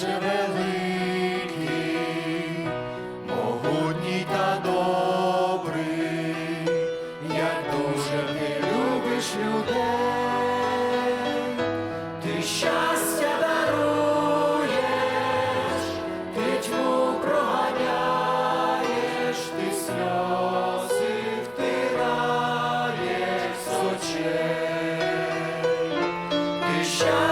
Отче великий, могутній та добрий, як дуже ти любиш людей, ти щастя даруєш, ти тьму проганяєш, ти сльози втираєш з очей. Ти щастя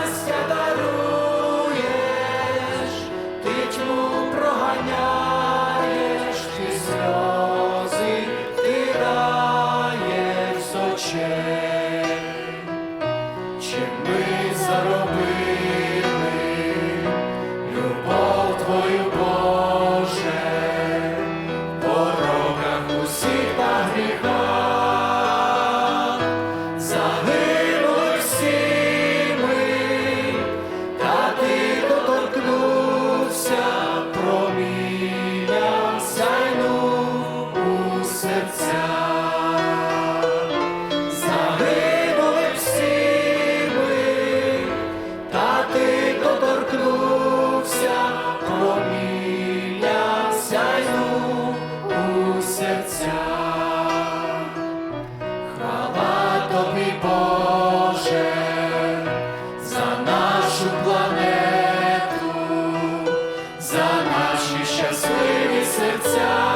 очей, чи ми заробили любов твою Боже, пороках усіх та гріхах, загинули всі ми, та ти доторкнувся промінням зайнув серця. answer.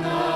night.